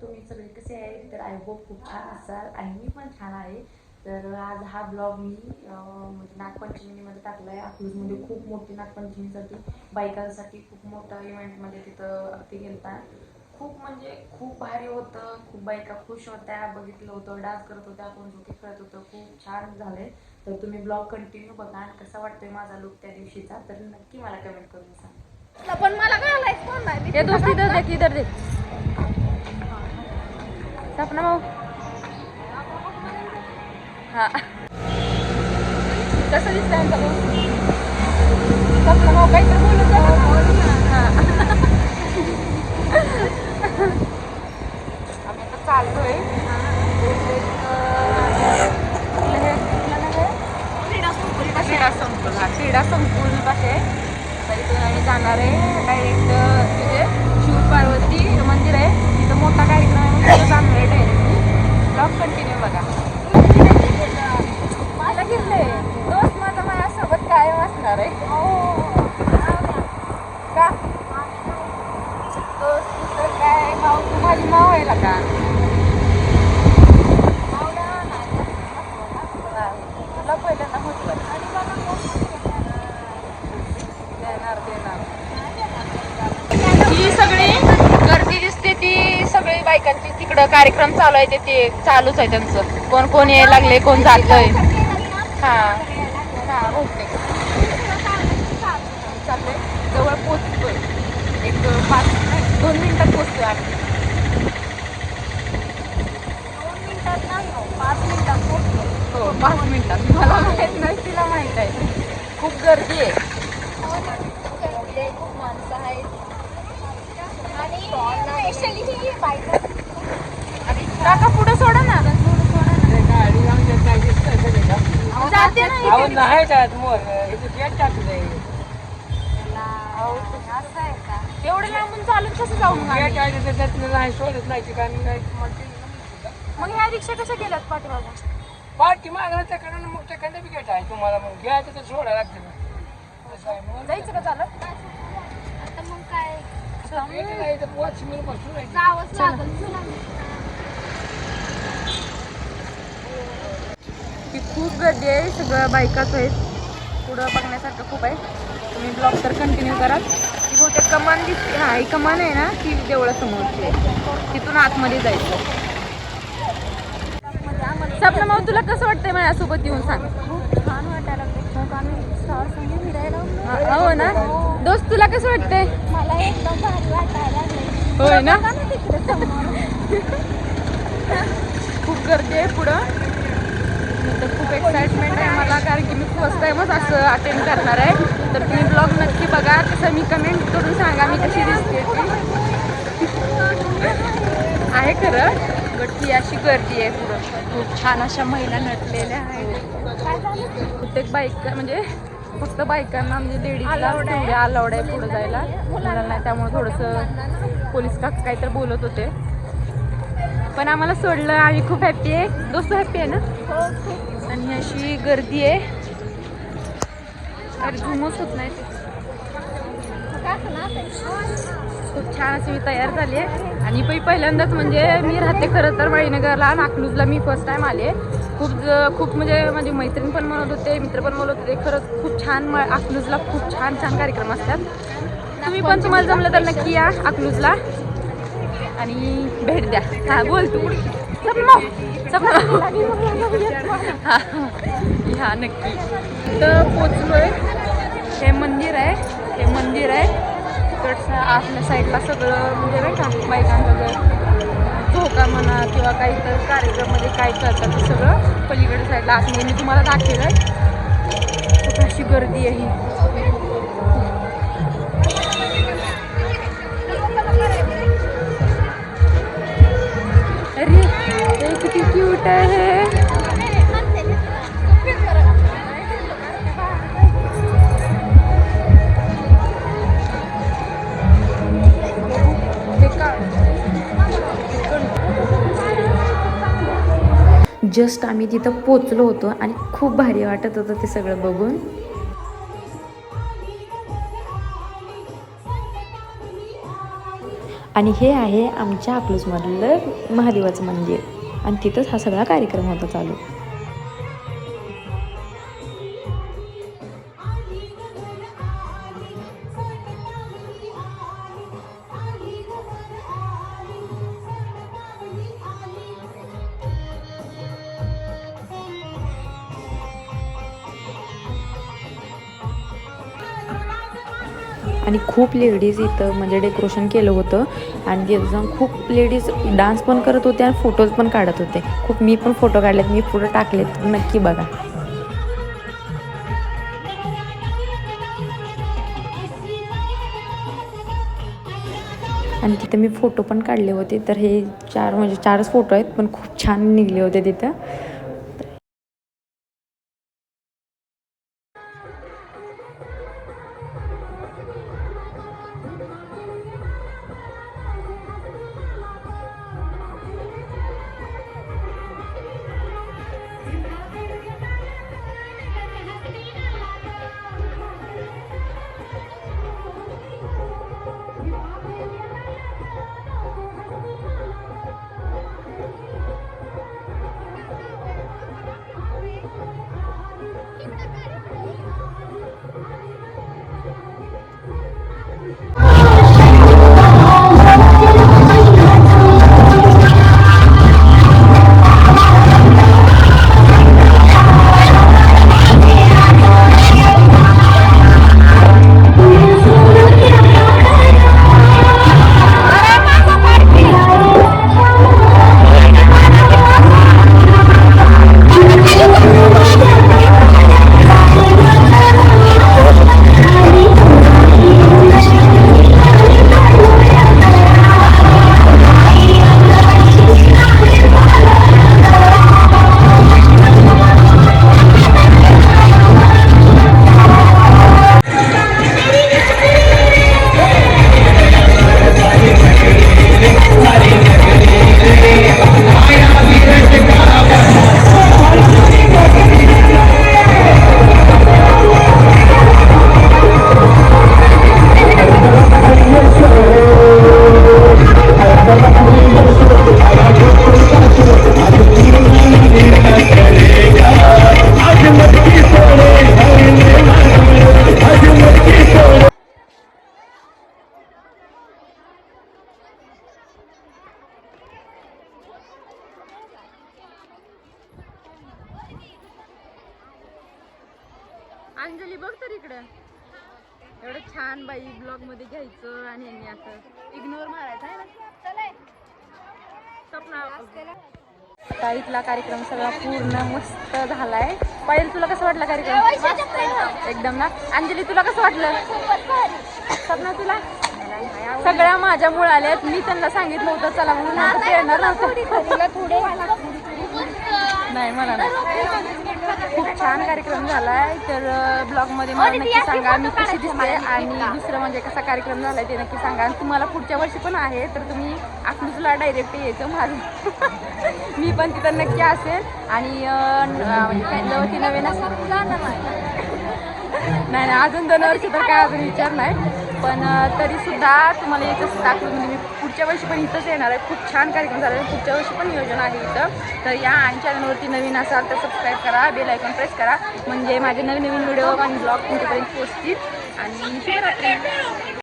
तुम्ही सगळे कसे आहे? तर आय होप खूप छान असाल. आणि मी पण छान आहे. तर आज हा ब्लॉग मी म्हणजे नागपंचमीमध्ये टाकला आहे अकलूजमध्ये खूप मोठी नागपंचमीसाठी बायकांसाठी खूप मोठा इव्हेंटमध्ये तिथं अगदी गेलता. खूप म्हणजे खूप भारी होतं. खूप बायका खुश होत्या. बघितलं होतं. डान्स करत होत्या. कोण झोके खेळत होतं. खूप छान झालंय. तर तुम्ही ब्लॉग कंटिन्यू बघा आणि कसा वाटतोय माझा लुक त्या दिवशीचा तर नक्की मला कमेंट करून सांगा. पण मला घालायचं कोण नाही. ये दोस्ती इधर देख इधर देख सपना भाऊ हा कसं दिसतंय आमचा भाऊ सपना भाऊ काहीतरी बोलत. हा. आम्ही आता हे? आहे? क्रीडा संकुल हा क्रीडा संकुल तर इथून आम्ही जाणार आहे डायरेक्ट म्हणजे शिव पार्वती मंदिर आहे तिथं मोठा कार्यक्रम आहे म्हणून तिथं जाणार आहे डायरेक्ट ब्लॉग कंटिन्यू बघा मला घेतलंय दोस्त माझा माझ्यासोबत कायम असणार आहे का दोस्त दुसरं काय माव तू माझी माव आहे का तुला पहिल्यांदा म्हटलं देणार देणार ही सगळी गर्दी दिसते ती सगळी बायकांची तिकडं कार्यक्रम चालू आहे ते चालूच आहे त्यांचं. कोण कोण यायला लागले कोण जातलंय हा. हा बहुतेक चाललंय जवळ पोचतोय. एक पाच नाही, दोन मिनिटात पोचतोय आम्ही. हो पाच मिनिटात. मला माहीत नाही तिला माहीत आहे. खूप गर्दी आहे खूप माणसं आहेत आणि स्पेशली ही बायका काका पुढे सोडा ना जाते नाही जात मोर गेट लांबून चालून कसं जाऊ मग गेट नाही सोडत नाही ठिकाणी नाही मग ह्या रिक्षा कशा गेल्यात पाठीमागून पाठी मागणं त्याकडे मग त्याकडे बी गेट आहे तुम्हाला मग घ्यायचं तर सोडा लागते मग. जायचं का चालत आता मग काय जावंच लागल चला. खूप गर्दी आहे सगळं बायकाच आहेत. पुढं बघण्यासारखं खूप आहे. तुम्ही ब्लॉग तर कंटिन्यू करा. ती बहुतेक कमान दिसते. हा ही कमान आहे ना ती देवळासमोरची आहे. तिथून आतमध्ये जायचं. सपना माऊ तुला कसं वाटतंय माझ्यासोबत येऊन सांग? खूप छान वाटायला लागले खूप आम्ही स्टार संगे फिरायला हा, हो ना? दोस्त तुला कसं वाटतंय? मला एकदम भारी वाटायला होय ना? खूप गर्दी आहे पुढं. तर खूप एक्साइटमेंट आहे मला कारण की मी फर्स्ट टाइमच असं अटेंड करणार आहे. तर तुम्ही ब्लॉग नक्की बघा तसं मी कमेंट करून सांगा मी कशी दिसते आहे खरं बट ती अशी गर्दी आहे पुढं. खूप छान अशा महिला नटलेल्या आहेत. प्रत्येक बाईक म्हणजे फक्त बायकांना म्हणजे लेडीजला तेवढे अलाउड आहे. पुढे जायला. मुलांना नाही त्यामुळे थोडंसं पोलीस काका काहीतरी बोलत होते. पण आम्हाला सोडलं आम्ही खूप हॅप्पी आहे. दोस्त हॅप्पी आहे ना? आणि अशी गर्दी आहे. अरे धुमच होत नाही. खूप छान अशी मी तयार झाली आहे. आणि पै पहिल्यांदाच म्हणजे मी राहते खरं तर मळीनगरला नाकलूजला मी फर्स्ट टाइम आले. खूप ज- खूप म्हणजे माझी मैत्रीण पण म्हणत होते मित्र पण म्हणत होते खरंच खूप छान म अकलूजला खूप छान छान कार्यक्रम असतात. तुम्ही पण तुम्हाला जमलं तर नक्की या अकलूजला. आणि भेट द्या. हा बोल तू. सपना हा नक्की. तर पोचलोय. हे मंदिर आहे. हे मंदिर आहे. तिकडचं आपल्या साईडला सगळं म्हणजे नाही का बायकांचं धोका म्हणा किंवा काही तर कार्यक्रममध्ये काय करतात ते सगळं पलीकडे साईडला आतमध्ये म्हणजे मी तुम्हाला दाखवेल आहे खूप अशी गर्दी आहे ही. अरे किती क्यूट आहे. जस्ट आम्ही तिथं पोचलो होतो आणि खूप भारी वाटत होतं ते सगळं बघून. आणि हे आहे आमच्या अकलूजमधलं महादेवाचं मंदिर. आणि तिथंच हा सगळा कार्यक्रम होता चालू. आणि खूप लेडीज इथं म्हणजे डेकोरेशन केलं होतं. आणि तिथं खूप लेडीज डान्स पण करत होते आणि फोटोज पण काढत होते. खूप मी पण फोटो काढलेत मी फोटो टाकलेत. नक्की बघा. आणि तिथं मी फोटो पण काढले होते. तर हे चार म्हणजे चारच फोटो आहेत पण खूप छान निघले होते तिथं. अंजली बघ तर इकडं. एवढं छान बाई ब्लॉगमध्ये घ्यायचं आणि यांनी असं इग्नोर मारायचं आहे ना? इथला कार्यक्रम सगळा पूर्ण मस्त झालाय. पाहिजे तुला कसं वाटलं कार्यक्रम? एकदम ना? अंजली तुला कसं वाटलं? स्वप्ना तुला? सगळ्या माझ्यामुळे आल्यात मी त्यांना सांगितलं होतं चला म्हणून येणार नव्हतं. नाही मला नाही. खूप छान कार्यक्रम झालाय. तर ब्लॉगमध्ये मला नक्की सांगा. मी कशी दिसते आणि दुसरं म्हणजे कसा कार्यक्रम झालाय ते नक्की सांगा. आणि तुम्हाला पुढच्या वर्षी पण आहे तर तुम्ही अकलूजला डायरेक्ट यायचं माझं मी पण तिथं नक्की असेल. आणि म्हणजे नवती नवीन असेल. नाही नाही अजून दोन वर्ष तर काय अजून विचार नाही. पण तरीसुद्धा तरी सुद्धा तुम्हाला इथंच दाखवून म्हणजे मी पुढच्या वर्षी पण इथंच येणार आहे. खूप छान कार्यक्रम झाला आहे. पुढच्या वर्षी पण नियोजन आहे इथं. तर या आणि चॅनलवरती नवीन असाल तर सबस्क्राईब करा बेल आयकॉन प्रेस करा. म्हणजे माझे नवीन नवीन व्हिडिओ आणि ब्लॉग तुमच्यापर्यंत पोचतील आणि